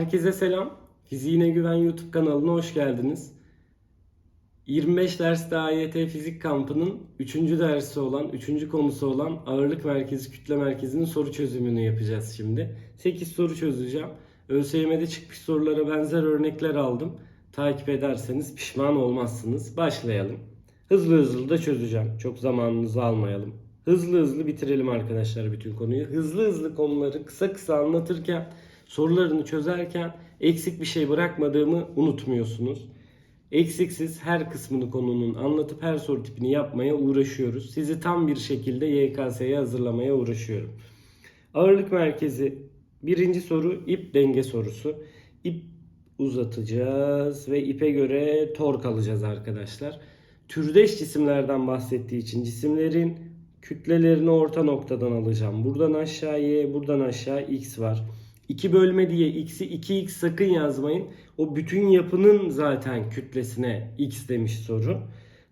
Herkese selam. Fiziğine Güven YouTube kanalına hoş geldiniz. 25 derste AYT Fizik Kampı'nın 3. dersi olan, 3. konusu olan ağırlık merkezi, kütle merkezinin soru çözümünü yapacağız şimdi. 8 soru çözeceğim. ÖSYM'de çıkmış sorulara benzer örnekler aldım. Takip ederseniz pişman olmazsınız. Başlayalım. Hızlı hızlı da çözeceğim. Çok zamanınızı almayalım. Hızlı hızlı bitirelim arkadaşlar bütün konuyu. Hızlı hızlı konuları kısa kısa anlatırken, sorularını çözerken eksik bir şey bırakmadığımı unutmuyorsunuz. Eksiksiz her kısmını konunun anlatıp her soru tipini yapmaya uğraşıyoruz. Sizi tam bir şekilde YKS'ye hazırlamaya uğraşıyorum. Ağırlık merkezi birinci soru ip denge sorusu. İp uzatacağız ve ipe göre tork alacağız arkadaşlar. Türdeş cisimlerden bahsettiği için cisimlerin kütlelerini orta noktadan alacağım. Buradan aşağı y, buradan aşağı x var. 2 bölme diye x'i 2x sakın yazmayın. O bütün yapının zaten kütlesine x demiş soru.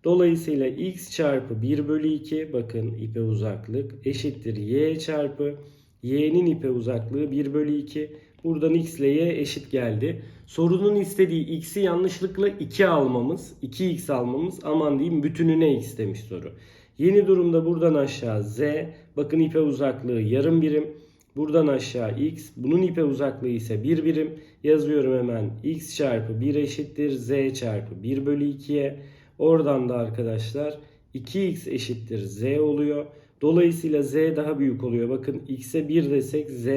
Dolayısıyla x çarpı 1 bölü 2 bakın ipe uzaklık eşittir y çarpı y'nin ipe uzaklığı 1 bölü 2. Buradan x ile y eşit geldi. Sorunun istediği x'i yanlışlıkla 2 almamız. 2x almamız aman diyeyim bütününe x demiş soru. Yeni durumda buradan aşağı z. Bakın ipe uzaklığı yarım birim. Buradan aşağı x. Bunun ipe uzaklığı ise 1 birim. Yazıyorum hemen x çarpı 1 eşittir z çarpı 1 bölü 2'ye. Oradan da arkadaşlar 2x eşittir z oluyor. Dolayısıyla z daha büyük oluyor. Bakın x'e 1 desek z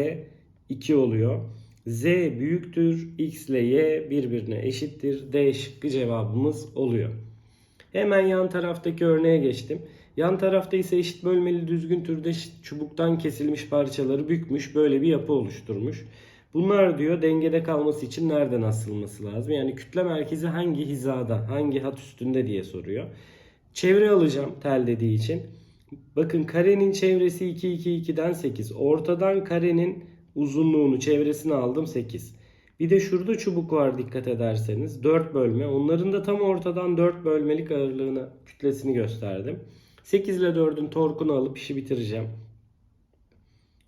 2 oluyor. z büyüktür. x ile y birbirine eşittir. D şıkkı cevabımız oluyor. Hemen yan taraftaki örneğe geçtim. Yan tarafta ise eşit bölmeli düzgün türde çubuktan kesilmiş parçaları bükmüş böyle bir yapı oluşturmuş. Bunlar diyor dengede kalması için nereden asılması lazım? Yani kütle merkezi hangi hizada, hangi hat üstünde diye soruyor. Çevre alacağım tel dediği için. Bakın karenin çevresi 2 2 2'den 8. Ortadan karenin uzunluğunu çevresini aldım 8. Bir de şurada çubuk var dikkat ederseniz. 4 bölme. Onların da tam ortadan 4 bölmelik ağırlığını, kütlesini gösterdim. 8 ile 4'ün torkunu alıp işi bitireceğim.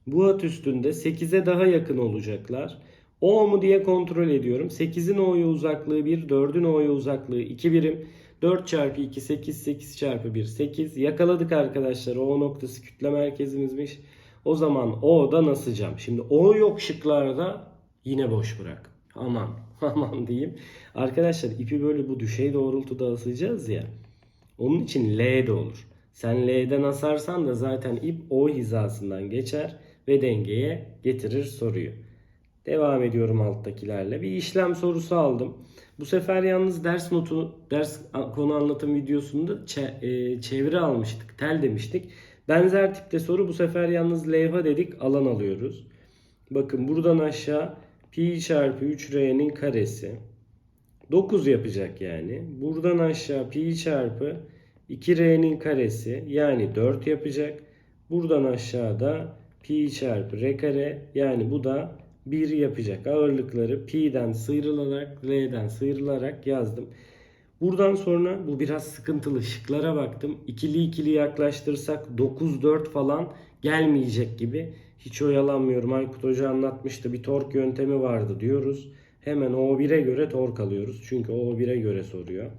Bu hat üstünde 8'e daha yakın olacaklar. O mu diye kontrol ediyorum. 8'in O'ya uzaklığı 1, 4'ün O'ya uzaklığı 2 birim. 4 çarpı 2 8, 8 çarpı 1 8. Yakaladık arkadaşlar. O noktası kütle merkezimizmiş. O zaman O'dan asacağım. Şimdi O yok şıklarda yine boş bırak. Aman aman diyeyim. Arkadaşlar ipi böyle bu düşey doğrultuda asacağız ya. Onun için L de olur. Sen L'den asarsan da zaten ip O hizasından geçer ve dengeye getirir soruyu. Devam ediyorum alttakilerle. Bir işlem sorusu aldım. Bu sefer yalnız ders notu, ders konu anlatım videosunda e, çevre almıştık, tel demiştik. Benzer tipte soru bu sefer yalnız levha dedik, alan alıyoruz. Bakın buradan aşağı pi çarpı 3r'nin karesi 9 yapacak yani. Buradan aşağı pi çarpı 2r'nin karesi yani 4 yapacak. Buradan aşağıda pi çarpı r kare yani bu da 1 yapacak. Ağırlıkları pi'den sıyrılarak l'den sıyrılarak yazdım. Buradan sonra bu biraz sıkıntılı. Şıklara baktım. İkili ikili yaklaştırsak 9 4 falan gelmeyecek gibi. Hiç oyalanmıyorum. Aykut Hoca anlatmıştı. Bir tork yöntemi vardı diyoruz. Hemen O1'e göre tork alıyoruz. Çünkü O1'e göre soruyor.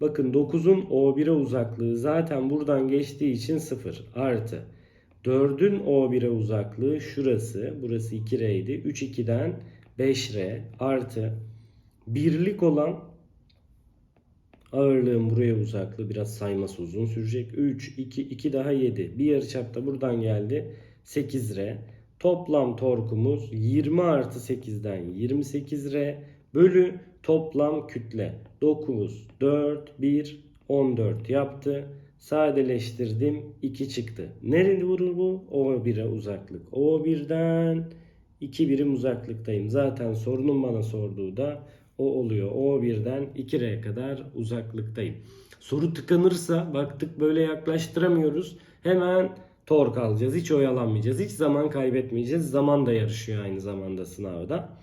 Bakın 9'un O1'e uzaklığı zaten buradan geçtiği için 0 artı. 4'ün O1'e uzaklığı şurası. Burası 2R idi. 3 2'den 5R artı birlik olan ağırlığın buraya uzaklığı biraz sayması uzun sürecek. 3, 2, 2 daha 7. Bir yarıçap da buradan geldi. 8R. Toplam torkumuz 20 artı 8'den 28R bölü toplam kütle 9, 4, 1, 14 yaptı. Sadeleştirdim 2 çıktı. Nerede vurur bu? O1'e uzaklık. O1'den 2 birim uzaklıktayım. Zaten sorunun bana sorduğu da o oluyor. O1'den 2R'ye kadar uzaklıktayım. Soru tıkanırsa baktık böyle yaklaştıramıyoruz. Hemen tork alacağız. Hiç oyalanmayacağız. Hiç zaman kaybetmeyeceğiz. Zaman da yarışıyor aynı zamanda sınavda.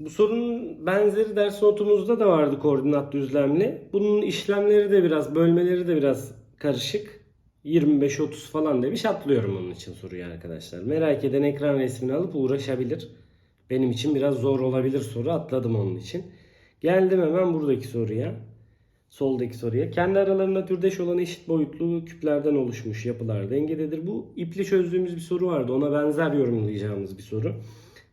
Bu sorunun benzeri ders notumuzda da vardı koordinat düzlemli. Bunun işlemleri de biraz, bölmeleri de biraz karışık. 25-30 falan demiş atlıyorum onun için soruyu arkadaşlar. Merak eden ekran resmini alıp uğraşabilir. Benim için biraz zor olabilir soru. Atladım onun için. Geldim hemen buradaki soruya. Soldaki soruya. Kendi aralarında türdeş olan eşit boyutlu küplerden oluşmuş yapılar dengededir. Bu iple çözdüğümüz bir soru vardı. Ona benzer yorumlayacağımız bir soru.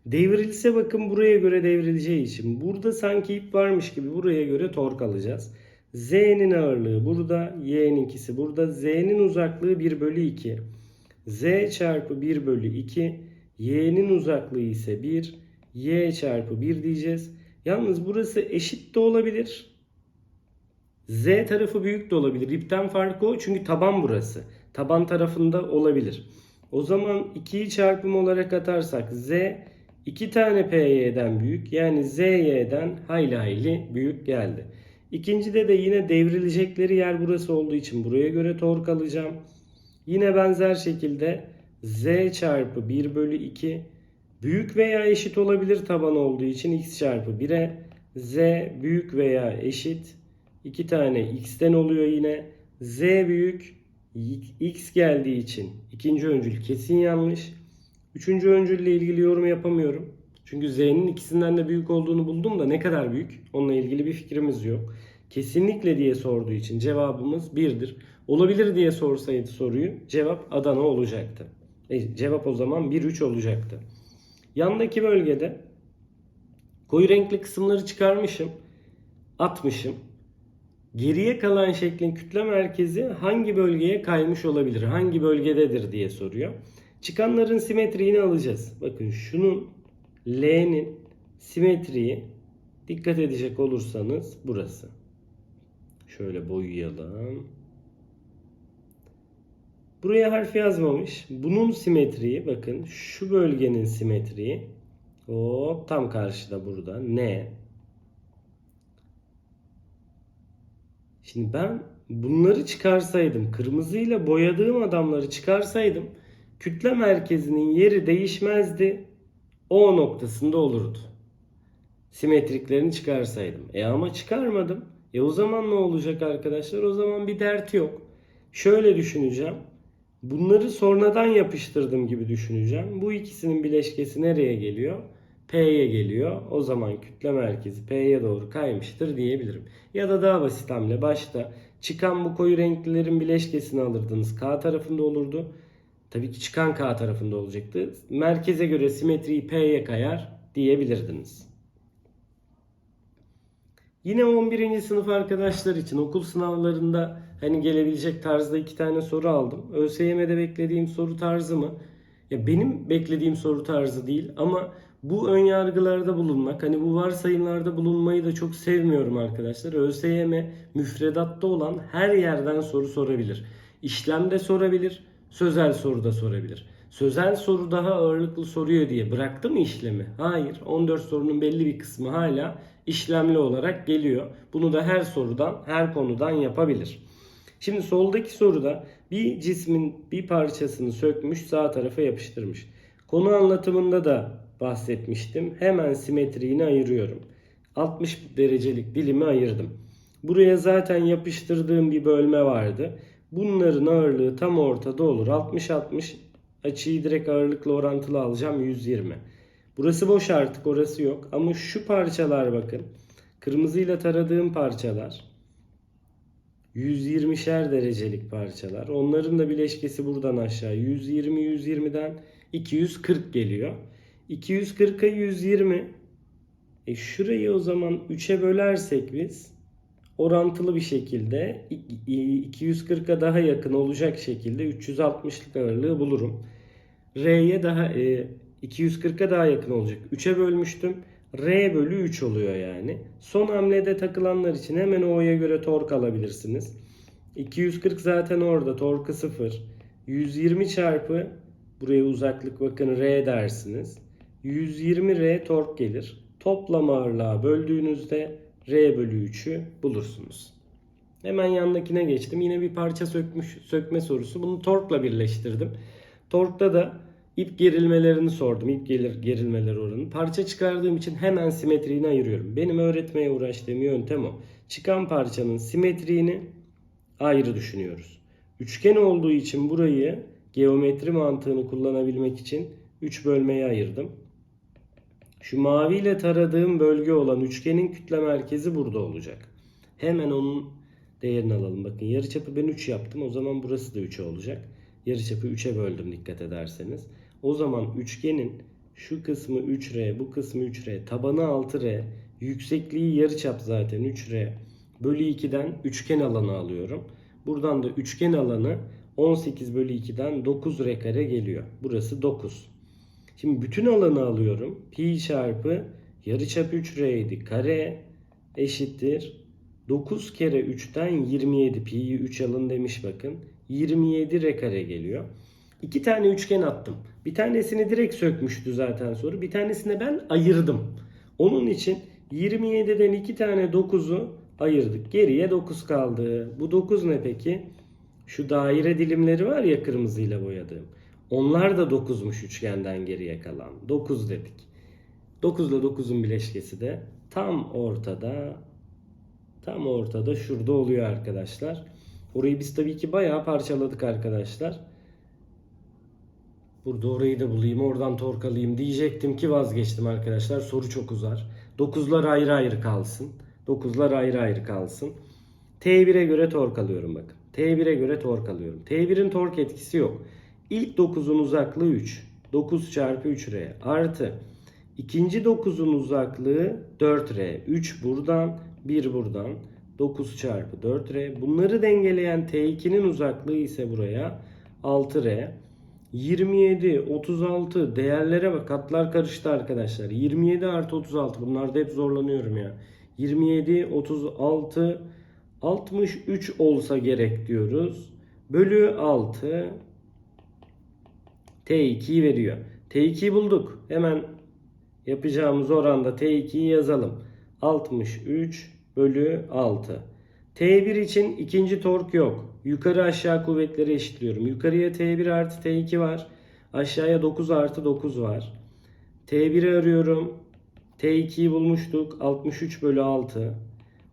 Devrilse bakın buraya göre devrileceği için. Burada sanki ip varmış gibi buraya göre tork alacağız. Z'nin ağırlığı burada. Y'ninkisi burada. Z'nin uzaklığı 1 bölü 2. Z çarpı 1 bölü 2. Y'nin uzaklığı ise 1. Y çarpı 1 diyeceğiz. Yalnız burası eşit de olabilir. Z tarafı büyük de olabilir. İpten farkı o çünkü taban burası. Taban tarafında olabilir. O zaman 2'yi çarpım olarak atarsak Z 2 tane PY'den büyük yani ZY'den hayli hayli büyük geldi. İkincide de yine devrilecekleri yer burası olduğu için buraya göre tork alacağım. Yine benzer şekilde Z çarpı 1 bölü 2 büyük veya eşit olabilir taban olduğu için x çarpı 1'e Z büyük veya eşit 2 tane x'ten oluyor yine. Z büyük x geldiği için ikinci öncül kesin yanlış. Üçüncü öncülle ilgili yorum yapamıyorum. Çünkü z'nin ikisinden de büyük olduğunu buldum da ne kadar büyük onunla ilgili bir fikrimiz yok. Kesinlikle diye sorduğu için cevabımız 1'dir. Olabilir diye sorsaydı soruyu cevap Adana olacaktı. E, cevap o zaman 1-3 olacaktı. Yandaki bölgede koyu renkli kısımları çıkarmışım. Atmışım. Geriye kalan şeklin kütle merkezi hangi bölgeye kaymış olabilir? Hangi bölgededir diye soruyor. Çıkanların simetriğini alacağız. Bakın şunun L'nin simetriği dikkat edecek olursanız burası. Şöyle boyayalım. Buraya harf yazmamış. Bunun simetriği bakın şu bölgenin simetriği hop tam karşıda burada N. Şimdi ben bunları çıkarsaydım, kırmızıyla boyadığım adamları çıkarsaydım kütle merkezinin yeri değişmezdi. O noktasında olurdu. Simetriklerini çıkarsaydım. E ama çıkarmadım. E o zaman ne olacak arkadaşlar? O zaman bir dert yok. Şöyle düşüneceğim. Bunları sonradan yapıştırdım gibi düşüneceğim. Bu ikisinin bileşkesi nereye geliyor? P'ye geliyor. O zaman kütle merkezi P'ye doğru kaymıştır diyebilirim. Ya da daha basit hamle başta çıkan bu koyu renklilerin bileşkesini alırdınız. K tarafında olurdu. Tabii ki çıkan K tarafında olacaktı. Merkeze göre simetriyi P'ye kayar diyebilirdiniz. Yine 11. sınıf arkadaşlar için okul sınavlarında hani gelebilecek tarzda iki tane soru aldım. ÖSYM'de beklediğim soru tarzı mı? Ya benim beklediğim soru tarzı değil ama bu ön yargılarda bulunmak, hani bu varsayımlarda bulunmayı da çok sevmiyorum arkadaşlar. ÖSYM müfredatta olan her yerden soru sorabilir. İşlemde sorabilir, sözel soruda sorabilir. Sözel soru daha ağırlıklı soruyor diye bıraktı mı işlemi? Hayır. 14 sorunun belli bir kısmı hala işlemli olarak geliyor. Bunu da her sorudan, her konudan yapabilir. Şimdi soldaki soruda bir cismin bir parçasını sökmüş sağ tarafa yapıştırmış. Konu anlatımında da bahsetmiştim. Hemen simetriğini ayırıyorum. 60 derecelik dilimi ayırdım. Buraya zaten yapıştırdığım bir bölme vardı. Bunların ağırlığı tam ortada olur. 60-60 açıyı direkt ağırlıkla orantılı alacağım 120. Burası boş artık orası yok. Ama şu parçalar bakın. Kırmızıyla taradığım parçalar. 120'şer derecelik parçalar. Onların da bileşkesi buradan aşağı. 120 120'den 240 geliyor. 240'a 120. E şurayı o zaman 3'e bölersek biz orantılı bir şekilde 240'a daha yakın olacak şekilde 360'lık ağırlığı bulurum. R'ye daha e, 240'a daha yakın olacak. 3'e bölmüştüm. R bölü 3 oluyor yani. Son hamlede takılanlar için hemen O'ya göre tork alabilirsiniz. 240 zaten orada. Torku 0. 120 çarpı buraya uzaklık bakın R dersiniz. 120 R tork gelir. Toplam ağırlığa böldüğünüzde R bölü 3'ü bulursunuz. Hemen yanındakine geçtim. Yine bir parça sökmüş, sökme sorusu. Bunu torkla birleştirdim. Torkta da ip gerilmelerini sordum. İp gelir gerilmeler oranı. Parça çıkardığım için hemen simetriğini ayırıyorum. Benim öğretmeye uğraştığım yöntem o. Çıkan parçanın simetriğini ayrı düşünüyoruz. Üçgen olduğu için burayı geometri mantığını kullanabilmek için 3 bölmeye ayırdım. Şu maviyle taradığım bölge olan üçgenin kütle merkezi burada olacak. Hemen onun değerini alalım. Bakın yarıçapı ben 3 yaptım. O zaman burası da 3 olacak. Yarıçapı 3'e böldüm dikkat ederseniz. O zaman üçgenin şu kısmı 3R, bu kısmı 3R, tabanı 6R, yüksekliği yarıçap zaten 3R bölü 2'den üçgen alanı alıyorum. Buradan da üçgen alanı 18 bölü 2'den 9 R kare geliyor. Burası 9. Şimdi bütün alanı alıyorum. Pi çarpı yarıçap 3R idi. Kare eşittir. 9 kere 3'ten 27. Pi'yi 3 alın demiş bakın. 27 R kare geliyor. İki tane üçgen attım. Bir tanesini direkt sökmüştü zaten soru. Bir tanesini ben ayırdım. Onun için 27'den iki tane 9'u ayırdık. Geriye 9 kaldı. Bu 9 ne peki? Şu daire dilimleri var ya kırmızıyla boyadığım. Onlar da 9'muş üçgenden geriye kalan. 9 dedik. 9 ile 9'un bileşkesi de tam ortada. Tam ortada şurada oluyor arkadaşlar. Orayı biz tabii ki bayağı parçaladık arkadaşlar. Burada orayı da bulayım, oradan torkalayayım diyecektim ki vazgeçtim arkadaşlar. Soru çok uzar. 9'lar ayrı ayrı kalsın. 9'lar ayrı ayrı kalsın. T1'e göre tork alıyorum bakın. T1'e göre tork alıyorum. T1'in tork etkisi yok. İlk 9'un uzaklığı 3. 9 çarpı 3R artı ikinci 9'un uzaklığı 4R. 3 buradan 1 buradan 9 çarpı 4R. Bunları dengeleyen T2'nin uzaklığı ise buraya 6R. 27, 36 değerlere bak. Katlar karıştı arkadaşlar. 27 artı 36. Bunlarda hep zorlanıyorum ya. 27, 36, 63 olsa gerek diyoruz. Bölü 6 T2'yi veriyor. T2'yi bulduk. Hemen yapacağımız oranda T2'yi yazalım. 63 bölü 6. T1 için ikinci tork yok. Yukarı aşağı kuvvetleri eşitliyorum. Yukarıya T1 artı T2 var. Aşağıya 9 artı 9 var. T1'i arıyorum. T2'yi bulmuştuk. 63 bölü 6.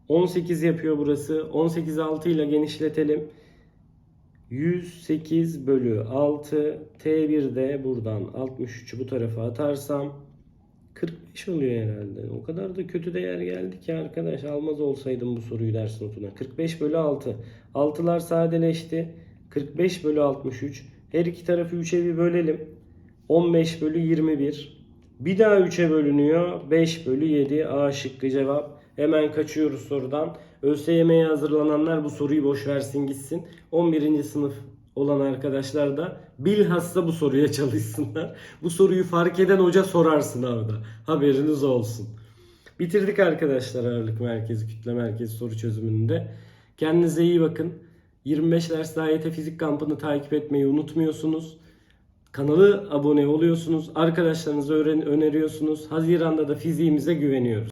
18 yapıyor burası. 18 6 ile genişletelim. 108 bölü 6. T1 de buradan 63'ü bu tarafa atarsam 45 oluyor herhalde. O kadar da kötü değer geldi ki arkadaş almaz olsaydım bu soruyu ders notuna. 45 bölü 6. 6'lar sadeleşti. 45 bölü 63. Her iki tarafı 3'e bir bölelim. 15 bölü 21. Bir daha 3'e bölünüyor. 5 bölü 7. A şıkkı cevap. Hemen kaçıyoruz sorudan. ÖSYM'ye hazırlananlar bu soruyu boş versin gitsin. 11. sınıf olan arkadaşlar da bilhassa bu soruya çalışsınlar. Bu soruyu fark eden hoca sorar sınavda. Haberiniz olsun. Bitirdik arkadaşlar ağırlık merkezi, kütle merkezi soru çözümünde. Kendinize iyi bakın. 25 ders AYT fizik kampını takip etmeyi unutmuyorsunuz. Kanalı abone oluyorsunuz. Arkadaşlarınıza öneriyorsunuz. Haziranda da fiziğimize güveniyoruz.